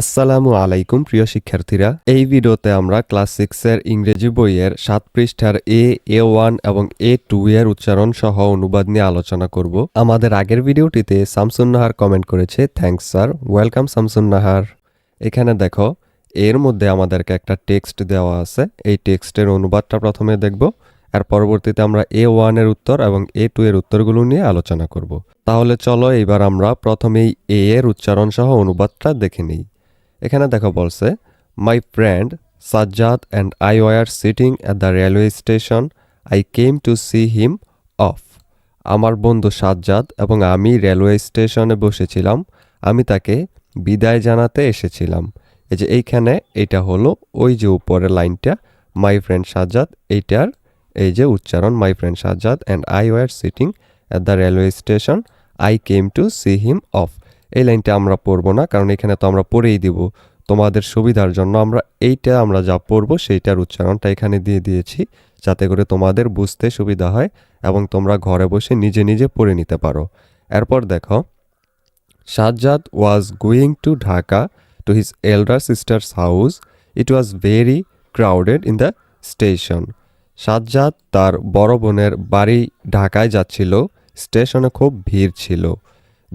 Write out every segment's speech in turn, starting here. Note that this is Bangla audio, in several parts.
আসসালামু আলাইকুম, প্রিয় শিক্ষার্থীরা। এই ভিডিওতে আমরা ক্লাস সিক্সের ইংরেজি বইয়ের সাত পৃষ্ঠার এ এ ওয়ান এবং এ টু এর উচ্চারণ সহ অনুবাদ নিয়ে আলোচনা করব। আমাদের আগের ভিডিওটিতে শামসুন নাহার কমেন্ট করেছে thanks sir welcome Shamsun Nahar. এখানে দেখো, এর মধ্যে আমাদেরকে একটা টেক্সট দেওয়া আছে। এই টেক্সটের অনুবাদটা প্রথমে দেখব আর পরবর্তীতে আমরা এ ওয়ানের উত্তর এবং এ টু এর উত্তরগুলো নিয়ে আলোচনা করব। তাহলে চলো এবার আমরা প্রথমেই এ এর উচ্চারণ সহ অনুবাদটা দেখে নিই। এখানে দেখো বলছে my friend Sajjad and I were sitting at the railway station I came to see him off আমার বন্ধু সাজ্জাদ এবং আমি রেলওয়ে স্টেশনে বসেছিলাম। আমি তাকে বিদায় জানাতে এসেছিলাম। এই যে এইখানে এটা হলো ওই যে উপরের লাইনটা মাই ফ্রেন্ড সাজ্জাদ, এইটার এই যে উচ্চারণ my friend Sajjad and I were sitting at the railway station I came to see him off এই লাইনটা আমরা পড়ব না, কারণ এখানে তো আমরা পড়েই দিব। তোমাদের সুবিধার জন্য আমরা এইটা আমরা যা পড়ব সেইটার উচ্চারণটা এখানে দিয়ে দিয়েছি, যাতে করে তোমাদের বুঝতে সুবিধা হয় এবং তোমরা ঘরে বসে নিজে নিজে পড়ে নিতে পারো। এরপর দেখো, Sajjad was going to Dhaka to his elder sister's house it was very crowded in the station Sajjad তার বড় বোনের বাড়ি ঢাকায় যাচ্ছিল, স্টেশনে খুব ভিড় ছিল।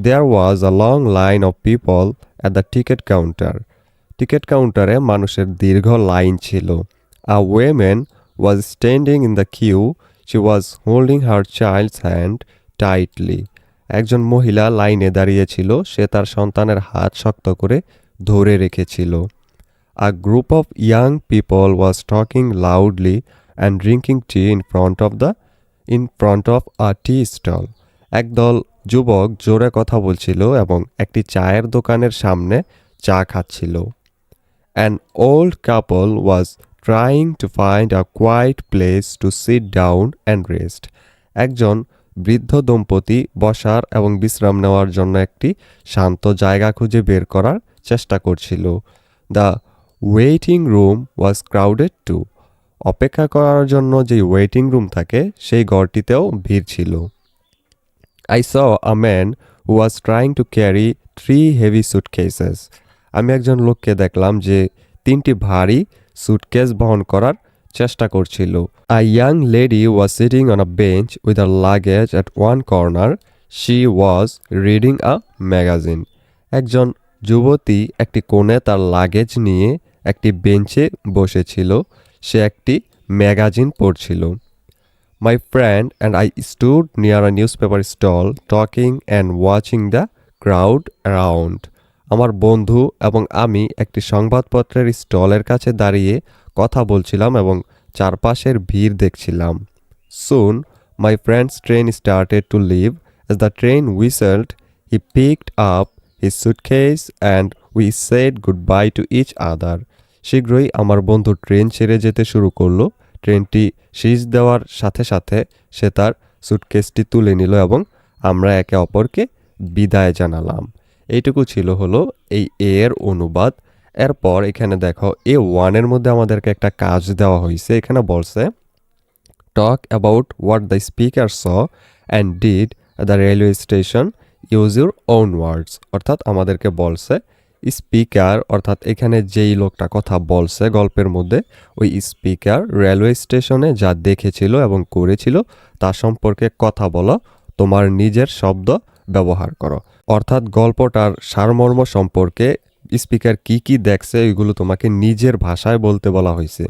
There was a long line of people at the ticket counter ticket কাউন্টারে মানুষের দীর্ঘ লাইন ছিল। A women was standing in the queue she was holding her child's hand tightly একজন মহিলা লাইনে দাঁড়িয়েছিল সে তার সন্তানের হাত শক্ত করে ধরে রেখেছিল। A group of young people was talking loudly and drinking tea in front of the in front of a tea stall একদল যুবক জোরে কথা বলছিল এবং একটি চায়ের দোকানের সামনে চা খাচ্ছিল। An old couple was trying to find a quiet place to sit down and rest একজন বৃদ্ধ দম্পতি বসার এবং বিশ্রাম নেওয়ার জন্য একটি শান্ত জায়গা খুঁজে বের করার চেষ্টা করছিল। The waiting room was crowded too অপেক্ষা করার জন্য যে ওয়েটিং রুম থাকে, সেই ঘরটিতেও ভিড় ছিল। I saw a man who was trying to carry three heavy suitcases আমি একজন লোককে দেখলাম যে তিনটি ভারী সুটকেস বহন করার চেষ্টা করছিল। A young lady was sitting on a bench with a luggage at one corner she was reading a magazine একজন যুবতী একটি কোণে তার লাগেজ নিয়ে একটি বেঞ্চে বসেছিল। সে একটি ম্যাগাজিন পড়ছিল। My friend and I stood near a newspaper stall, talking and watching the crowd around. আমার বন্ধু এবং আমি একটি সংবাদপত্রের স্টলের কাছে দাঁড়িয়ে কথা বলছিলাম এবং চারপাশের ভিড় দেখছিলাম। Soon my friend's train started to leave as the train whistled he picked up his suitcase and we said goodbye to each other শীঘ্রই আমার বন্ধু ট্রেন ছেড়ে যেতে শুরু করল। ট্রেনটি সিজ দেওয়ার সাথে সাথে সে তার সুটকেসটি তুলে নিল এবং আমরা একে অপরকে বিদায় জানালাম। এইটুকু ছিল হলো এই এ এর অনুবাদ। এরপর এখানে দেখো এ ওয়ানের মধ্যে আমাদেরকে একটা কাজ দেওয়া হয়েছে। এখানে বলছে talk about what the speaker saw and did the railway station use your own words অর্থাৎ আমাদেরকে বলছে স্পিকার, অর্থাৎ এখানে যেই লোকটা কথা বলছে গল্পের মধ্যে, ওই স্পিকার রেলওয়ে স্টেশনে যা দেখেছিল এবং করেছিল তা সম্পর্কে কথা বলো, তোমার নিজের শব্দ ব্যবহার করো। অর্থাৎ গল্পটার সারমর্ম সম্পর্কে স্পিকার কি কি দেখছে এগুলো তোমাকে নিজের ভাষায় বলতে বলা হয়েছে।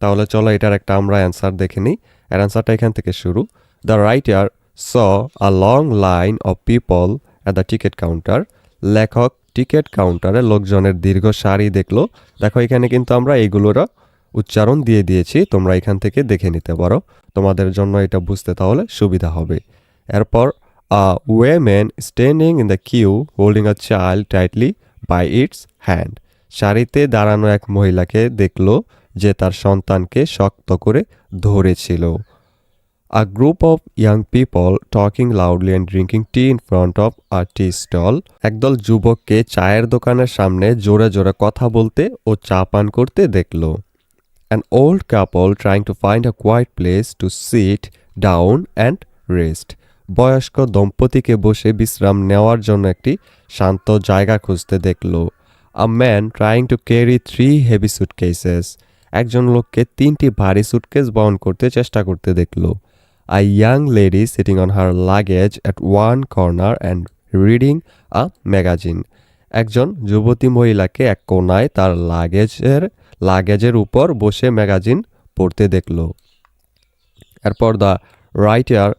তাহলে চলো এটার একটা আমরা অ্যান্সার দেখে নিই। এর অ্যান্সারটা এখান থেকে শুরু। The writer saw a long line of people at the ticket counter লেখক টিকিট কাউন্টারে লোকজনের দীর্ঘ সারি দেখল। দেখো, এখানে কিন্তু আমরা এইগুলোরও উচ্চারণ দিয়ে দিয়েছি। তোমরা এখান থেকে দেখে নিতে পারো। তোমাদের জন্য এটা বুঝতে তাহলে সুবিধা হবে। এরপর a women standing in the queue holding a child tightly by its hand সারিতে দাঁড়ানো এক মহিলাকে দেখল, যে তার সন্তানকে শক্ত করে ধরেছিল। A group of young people talking loudly and drinking tea in front of a tea stall. একদল যুবককে চায়ের দোকানের সামনে জোরে জোরে কথা বলতে ও চা পান করতে দেখল। An old couple trying to find a quiet place to sit down and rest বয়স্ক দম্পতিকে বসে বিশ্রাম নেওয়ার জন্য একটি শান্ত জায়গা খুঁজতে দেখল। A man trying to carry three heavy suitcases একজন লোককে তিনটি ভারী সুটকেস বহন করতে চেষ্টা করতে দেখল। A young lady sitting on her luggage at one corner and reading a magazine একজন যুবতী মহিলাকে এক কোনায় তার লাগেজের লাগেজের উপর বসে ম্যাগাজিন পড়তে দেখল। এরপর the writer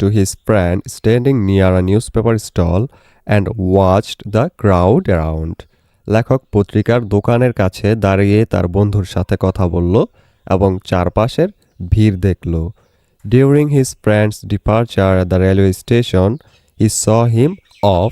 to his friend standing near a newspaper stall and watched the crowd around লেখক পত্রিকার দোকানের কাছে দাঁড়িয়ে তার বন্ধুর সাথে কথা বলল এবং চারপাশের ভিড় দেখল। During his friend's departure at the railway station he saw him off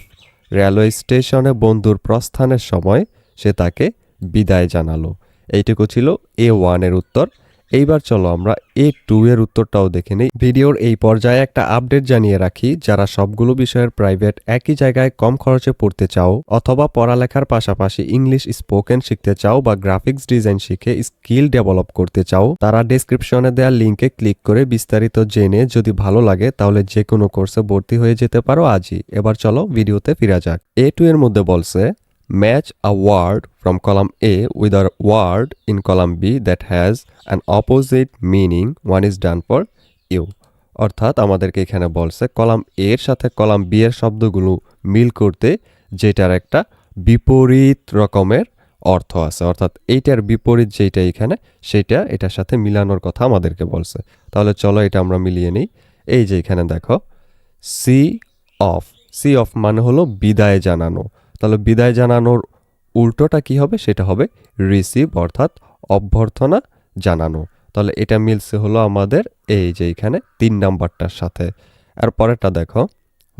railway স্টেশনে বন্ধুর প্রস্থানের সময় সে তাকে বিদায় জানালো। এইটুকু ছিল এ ওয়ানের উত্তর। এইবার চলো আমরা এ টু এর উত্তরটাও দেখে নিই। ভিডিওর এই পর্যায়ে একটা আপডেট জানিয়ে রাখি, যারা সবগুলো বিষয়ের প্রাইভেট একই জায়গায় কম খরচে পড়তে চাও অথবা পড়ালেখার পাশাপাশি ইংলিশ স্পোকেন শিখতে চাও বা গ্রাফিক্স ডিজাইন শিখে স্কিল ডেভেলপ করতে চাও, তারা ডেসক্রিপশনে দেওয়া লিঙ্কে ক্লিক করে বিস্তারিত জেনে যদি ভালো লাগে, তাহলে যে কোনো কোর্সে ভর্তি হয়ে যেতে পারো আজই। এবার চলো ভিডিওতে ফিরা যাক। এ টু এর মধ্যে বলছে Match a word from column A with a word in column B that has an opposite meaning. One is done for you. অর্থাৎ আমাদেরকে এখানে বলছে, কলাম এ এর সাথে কলাম বি এর শব্দগুলো মিল করতে যেটার একটা বিপরীত রকমের অর্থ আছে অর্থাৎ এইটার বিপরীত যেটা এখানে, সেটা এটার সাথে মিলানোর কথা আমাদেরকে বলছে তাহলে চলো এটা আমরা মিলিয়ে নিই এই যে এখানে দেখো সি অফ সি অফ মানে হলো বিদায় জানানো তাহলে বিদায় জানানোর উল্টোটা কি হবে? সেটা হবে রিসিভ অর্থাৎ অভ্যর্থনা জানানো। তাহলে এটা মিলছে হলো আমাদের এই যে এখানে তিন নাম্বারটার সাথে। আর পরেরটা দেখো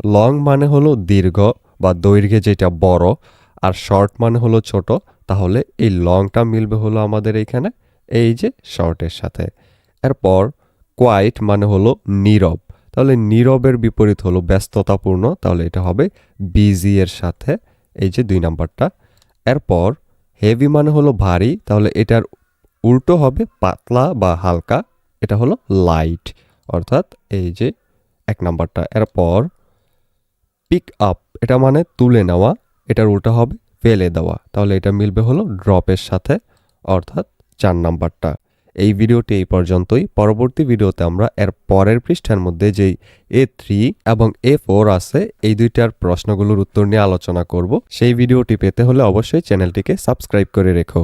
লং মানে হলো দীর্ঘ বা দৈর্ঘ্যে যেটা বড় আর শর্ট মানে হলো ছোট। তাহলে এই লংটা মিলবে হলো আমাদের এইখানে এই যে শর্টের সাথে। এরপর কোয়াইট মানে হলো নীরব। তাহলে নীরবের বিপরীত হলো ব্যস্ততাপূর্ণ। তাহলে এটা হবে বিজি এর সাথে এই যে দুই নাম্বারটা, এরপর হেভি মানে হলো ভারী, তাহলে এটার উল্টো হবে পাতলা বা হালকা, এটা হলো লাইট অর্থাৎ এই যে এক নাম্বারটা। এরপর পিক আপ এটা মানে তুলে নেওয়া, এটার উল্টো হবে ফেলে দেওয়া, তাহলে এটা মিলবে হলো ড্রপের সাথে, অর্থাৎ চার নাম্বারটা। এই ভিডিওটি এই পর্যন্তই। পরবর্তী ভিডিওতে আমরা এর পরের পৃষ্ঠার মধ্যে যেই এ থ্রি এবং এ ফোর আছে, এই দুইটার প্রশ্নগুলোর উত্তর নিয়ে আলোচনা করব। সেই ভিডিওটি পেতে হলে অবশ্যই চ্যানেলটিকে সাবস্ক্রাইব করে রেখো।